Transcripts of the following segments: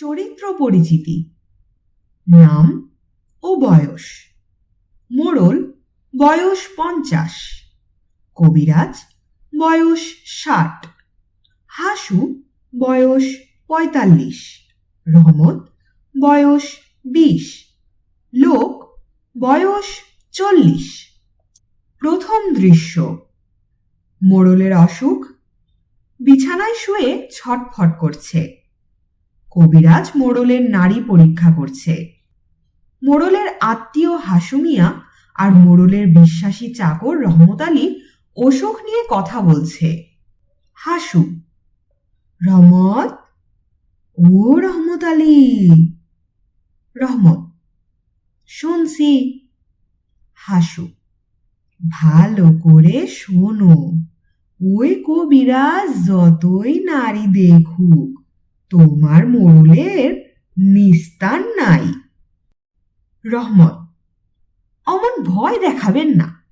চরিত্র পরিচিতি। নাম ও বয়স। মোড়ল, বয়স পঞ্চাশ। কবিরাজ, বয়স ষাট। হাসু, বয়স পঁয়তাল্লিশ। রহমত, বয়স বিশ। লোক, বয়স চল্লিশ। প্রথম দৃশ্য। মোড়লের অসুখ। বিছানায় শুয়ে ছটফট করছে। কবিরাজ মোড়লের নারী পরীক্ষা করছে। মোড়লের আত্মীয় হাসুমিয়া আর মোড়লের বিশ্বাসী চাকর রহমত আলী অসুখ নিয়ে কথা বলছে। হাসু, রহমত? ও রহমত আলী। রহমত, শুনছি। হাসু, ভালো করে শোনো, ওই কবিরাজ যতই নারী দেখুক তোমার মোড়লের নিস্তার নাই। রহমত, অমন ভয় দেখাবেন না।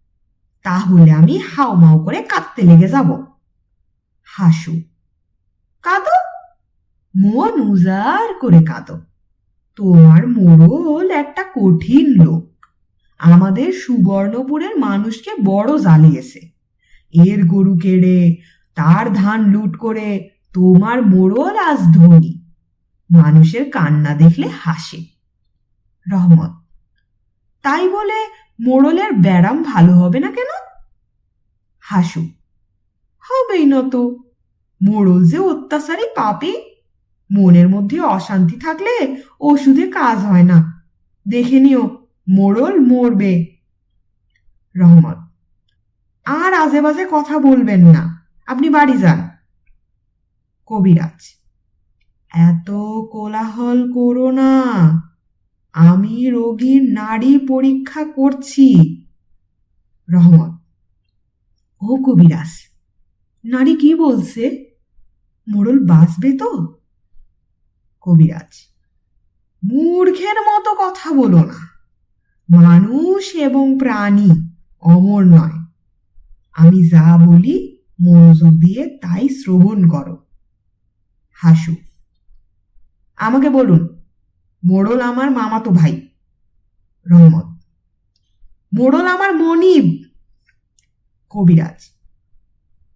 তাহলে আমি হাউমাউ করে কাঁদতে লেগে যাব। হাসু। কাঁদো? মন উজার করে কাঁদো। তোমার মোড়ল একটা কঠিন লোক। আমাদের সুবর্ণপুরের মানুষকে বড় জ্বালিয়েছে। এর গরু কেড়ে, তার ধান লুট করে তোমার মোড়ল আজ ধনী মানুষের কান্না দেখলে হাসে। রহমত, তাই বলে মোড়লের ব্যারাম ভালো হবে না কেন? হাসু, হবেই না তো। মোড়ল যে অত্যাচারী পাপি। মনের মধ্যে অশান্তি থাকলে ওষুধে কাজ হয় না। দেখে নিও, মোড়ল মরবে। রহমত, আর আজে বাজে কথা বলবেন না। আপনি বাড়ি যান। কবিরাজ। এত কোলাহল করো না। আমি রোগীর নাড়ি পরীক্ষা করছি। রহমত। ও কবিরাজ, নারী কি বলছে? মোড়ল বাঁচবে তো? কবিরাজ, মূর্খের মতো কথা বলো না। মানুষ এবং প্রাণী অমর নয়। আমি যা বলি মনোযোগ দিয়ে তাই শ্রবণ করো। হাসু। আমাকে বলুন, মোড়ল আমার মামাতো ভাই। রহমত। মোড়ল আমার মনিব, কবিরাজ।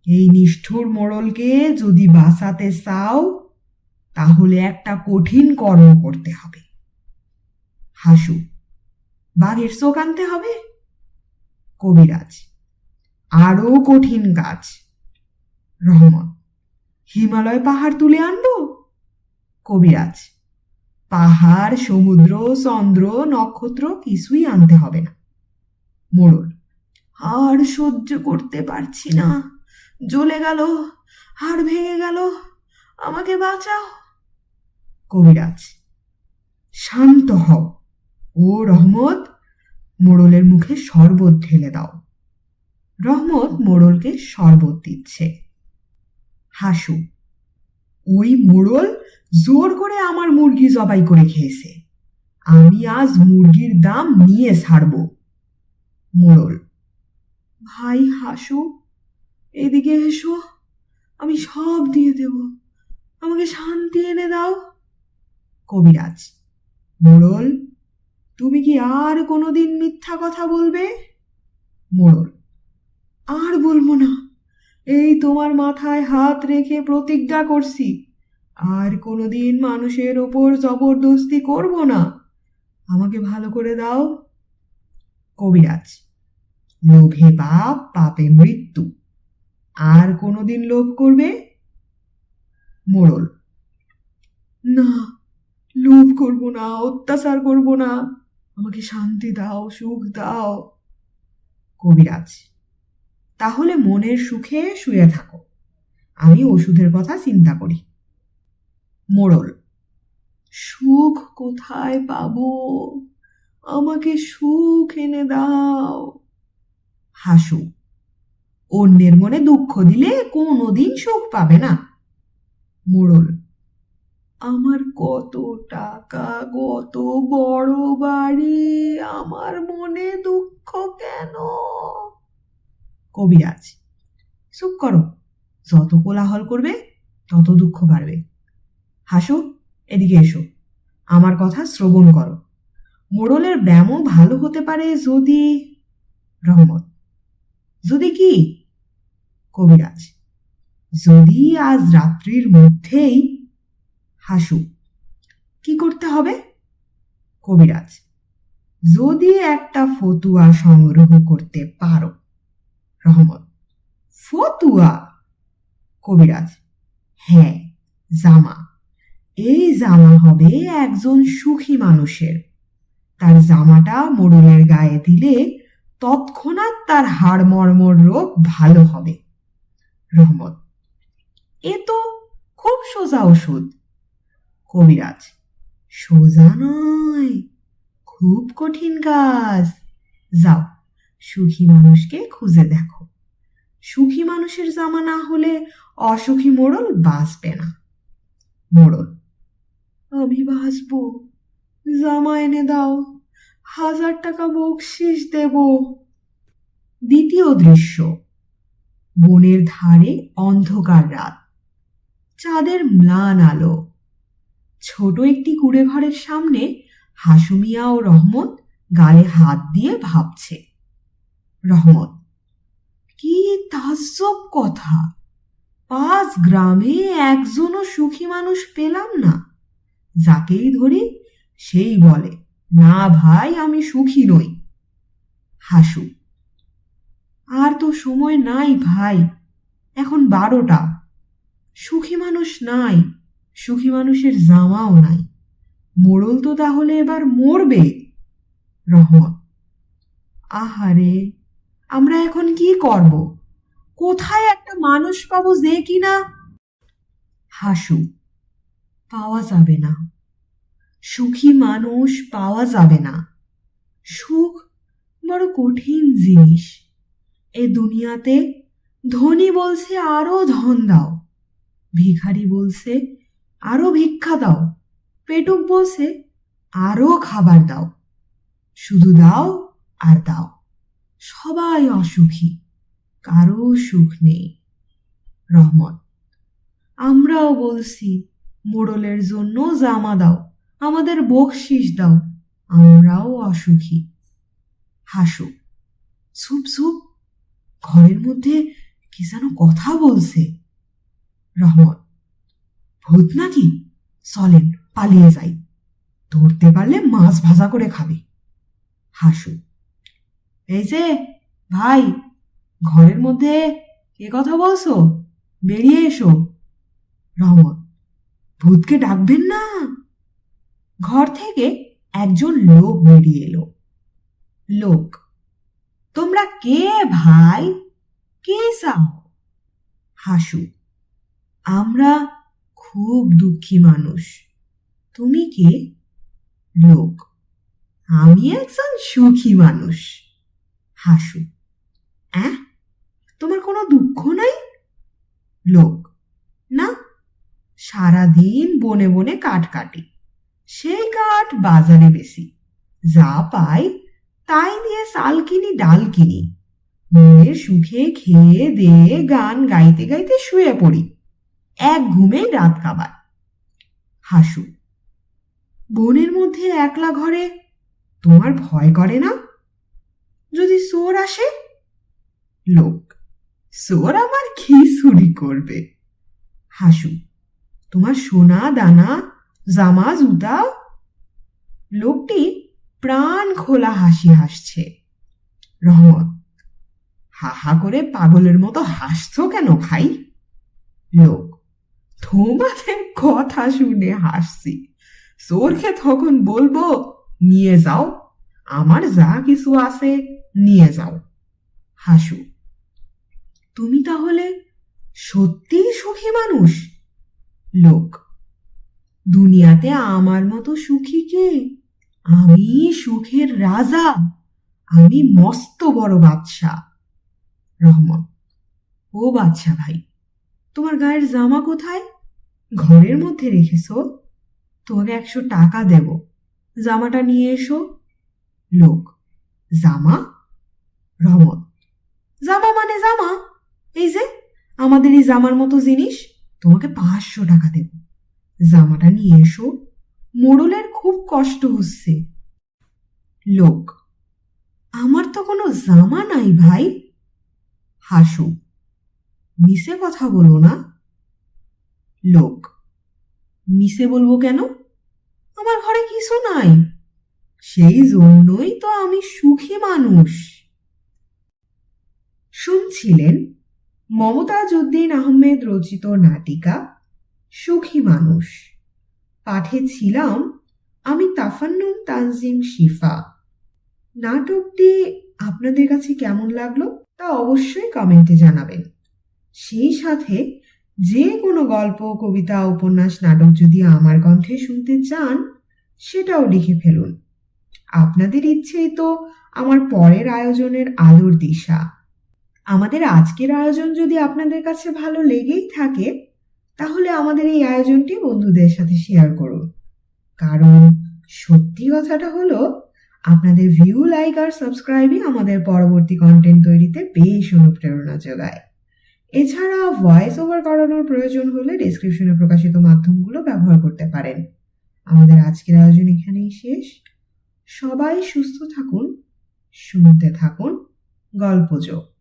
এই নিষ্ঠুর মোড়লকে যদি বাঁচাতে চাও, তাহলে একটা কঠিন কর্ম করতে হবে। হাসু, বাঘের চোখ আনতে হবে? কবিরাজ আরও কঠিন কাজ। রহমত। হিমালয় পাহাড় তুলে আনব? কবিরাজ, পাহাড়, সমুদ্র, চন্দ্র, নক্ষত্র কিছুই আনতে হবে না। মোড়ল, আর সহ্য করতে পারছি না। জ্বলে গেল, হাড় ভেঙে গেল, আমাকে বাঁচাও। কবিরাজ, শান্ত হও। ও রহমত, মোড়লের মুখে শরবত ঢেলে দাও। রহমত মোড়লকে শরবত দিচ্ছে। হাসু। ওই মোড়ল জোর করে আমার মুরগি জবাই করে খেয়েছে। আমি আজ মুরগির দাম নিয়ে ছাড়ব। মোড়ল, ভাই হাসু, এদিকে এসো। আমি সব দিয়ে দেব। আমাকে শান্তি এনে দাও। কবিরাজ, মোড়ল, তুমি কি আর কোনোদিন মিথ্যা কথা বলবে? মোড়ল, আর বলব না। এই তোমার মাথায় হাত রেখে প্রতিজ্ঞা করছি। আর কোনোদিন মানুষের ওপর জবরদস্তি করব না। আমাকে ভালো করে দাও। কবিরাজ, লোভে পাপ, পাপে মৃত্যু। আর কোনোদিন লোভ করবে? মোড়ল, না, লোভ করব না, অত্যাচার করব না। আমাকে শান্তি দাও, সুখ দাও। কবিরাজ তাহলে মনের সুখে শুয়ে থাকো। আমি ওষুধের কথা চিন্তা করি। মোড়ল, সুখ কোথায় পাবো? আমাকে সুখ এনে দাও। হাসু, অন্যের মনে দুঃখ দিলে কোনোদিন সুখ পাবে না। মোড়ল, আমার কত টাকা, কত বড় বাড়ি, আমার মনে দুঃখ কেন? কবিরাজ। চুপ করো, যত কোলাহল করবে, তত দুঃখ বাড়বে। হাসো, এদিকে এসো। আমার কথা শ্রবণ করো। মোড়লের ব্যায়ামও ভালো হতে পারে যদি রহমত। যদি কি? কবিরাজ। যদি আজ রাত্রির মধ্যেই হাসু, কি করতে হবে? কবিরাজ। যদি একটা ফতুয়া সংগ্রহ করতে পারো রহমত। ফতুয়া, কবিরাজ। হ্যাঁ জামা। এই জামা হবে একজন সুখী মানুষের। তার জামাটা মোড়লের গায়ে দিলে তৎক্ষণাৎ তার হাড় মর্মর রোগ ভালো হবে। রহমত। এ তো খুব সোজা ওষুধ। কবিরাজ। সোজা নয়, খুব কঠিন কাজ। যাও। সুখী মানুষকে খুঁজে দেখো। সুখী মানুষের জামা না হলে অসুখী মোড়ল বাঁচবে না। মোড়ল, আমি বাঁচবো, জামা এনে দাও, হাজার টাকা বকশিস দেব। দ্বিতীয় দৃশ্য, বনের ধারে অন্ধকার রাত। চাঁদের ম্লান আলো। ছোট একটি কুড়ে ঘরের সামনে হাসুমিয়া ও রহমত গালে হাত দিয়ে ভাবছে। রহমত। কি তাজ্জব কথা। পাঁচ গ্রামে একজনও সুখী মানুষ পেলাম না। যাকেই ধরি সেই বলে, না ভাই, আমি সুখী নই। হাসু, আর তো সময় নাই ভাই, এখন বারোটা। সুখী মানুষ নাই, সুখী মানুষের জামাও নাই। মোড়ল তো তাহলে এবার মরবে। রহমত, আহারে আমরা এখন কি করব? কোথায় একটা মানুষ পাবো যে কিনা? হাসু, পাওয়া যাবে না। সুখী মানুষ পাওয়া যাবে না। সুখ বড় কঠিন জিনিস। এ দুনিয়াতে ধনী বলছে আরও ধন দাও, ভিখারি বলছে আরও ভিক্ষা দাও, পেটুক বলছে আরও খাবার দাও। শুধু দাও আর দাও। সবাই অসুখী, কারও সুখ নেই। রহমত, আমরাও বলছি, মোড়লের জন্য জামা দাও, আমাদের বকশিস দাও, আমরাও অসুখী। হাসু সুপ সুপ ঘরের মধ্যে কি যেন কথা বলছে। রহমত, ভূত নাকি? চলেন, পালিয়ে যাই, ধরতে পারলে মাছ ভাজা করে খাবে। হাসু এই যে, ভাই, ঘরের মধ্যে কে কথা বলছো? বেরিয়ে এসো। রহমত ভূতকে ডাকবেন না? ঘর থেকে একজন লোক বেরিয়ে এলো। লোক, তোমরা কে ভাই? কে চাও? হাসু, আমরা খুব দুঃখী মানুষ। তুমি কে? লোক, আমি একজন সুখী মানুষ। হাসু। অ্যাঁ? তোমার কোনো দুঃখ নাই? লোক, না। সারাদিন বনে বনে কাঠ কাটি। সেই কাঠ বাজারে বেশি। যা পাই, তাই নিয়ে চাল কিনি, ডাল কিনি। মনের সুখে খেয়ে দিয়ে গান গাইতে গাইতে শুয়ে পড়ি। এক ঘুমেই রাত কাবার হাসু, বনের মধ্যে একলা ঘরে তোমার ভয় করে না? যদি চোর আসে? লোক, চোর আমার কি চুরি করবে? হাসু, তোমার সোনা, দানা, জামা, জুতা? লোকটি প্রাণ খোলা হাসি হাসছে। রহমত, হা হা করে পাগলের মতো হাসছো কেন ভাই? লোক, তোমাদের কথা শুনে হাসছি। চোরকে তখন বলব, নিয়ে যাও। আমার যা কিছু আছে নিয়ে যাও। হাসু। তুমি তাহলে সত্যিই সুখী মানুষ? লোক। দুনিয়াতে আমার মতো সুখী কে? আমি সুখের রাজা। আমি মস্ত বড় বাদশা রহমান। ও বাদশা ভাই, তোমার গায়ের জামা কোথায়? ঘরের মধ্যে রেখেছো? তোমাকে একশো টাকা দেব। জামাটা নিয়ে এসো। লোক। জামা রমত জামা মানে জামা। এই যে, আমাদের এই জামার মতো জিনিস, তোমাকে পাঁচশো টাকা দেব। জামাটা নিয়ে এসো, মোড়লের খুব কষ্ট হচ্ছে। লোক, আমার তো কোনো জামা নাই ভাই। হাসু, মিশে কথা বলো না। লোক, মিশে বলব কেন? আমার ঘরে কিছু নাই। সেই জন্যই তো আমি সুখী মানুষ। শুনছিলেন মমতাজ উদ্দিন আহমেদ রচিত নাটিকা, সুখী মানুষ। পাঠে ছিলাম আমি তাফান্নুম তানজিম শিফা। নাটকটি আপনাদের কাছে কেমন লাগল তা অবশ্যই কমেন্টে জানাবেন। সেই সাথে যে কোনো গল্প, কবিতা, উপন্যাস, নাটক যদি আমার কণ্ঠে শুনতে চান, সেটাও লিখে ফেলুন। আপনাদের ইচ্ছেই তো আমার পরের আয়োজনের আলোর দিশা। আমাদের আজকের আয়োজন যদি আপনাদের কাছে ভালো লেগেই থাকে, তাহলে আমাদের এই আয়োজনটি বন্ধুদের সাথে শেয়ার করুন। কারণ সত্যি কথাটা হলো, আপনাদের ভিউ লাইক আর সাবস্ক্রাইবই আমাদের পরবর্তী কন্টেন্ট তৈরিতে বেশ অনুপ্রেরণা যোগায়। এছাড়া ভয়েস ওভার করানোর প্রয়োজন হলে ডিসক্রিপশনে প্রকাশিত মাধ্যমগুলো ব্যবহার করতে পারেন। আমাদের আজকের আয়োজন এখানেই শেষ। সবাই সুস্থ থাকুন শুনতে থাকুন গল্পযোগ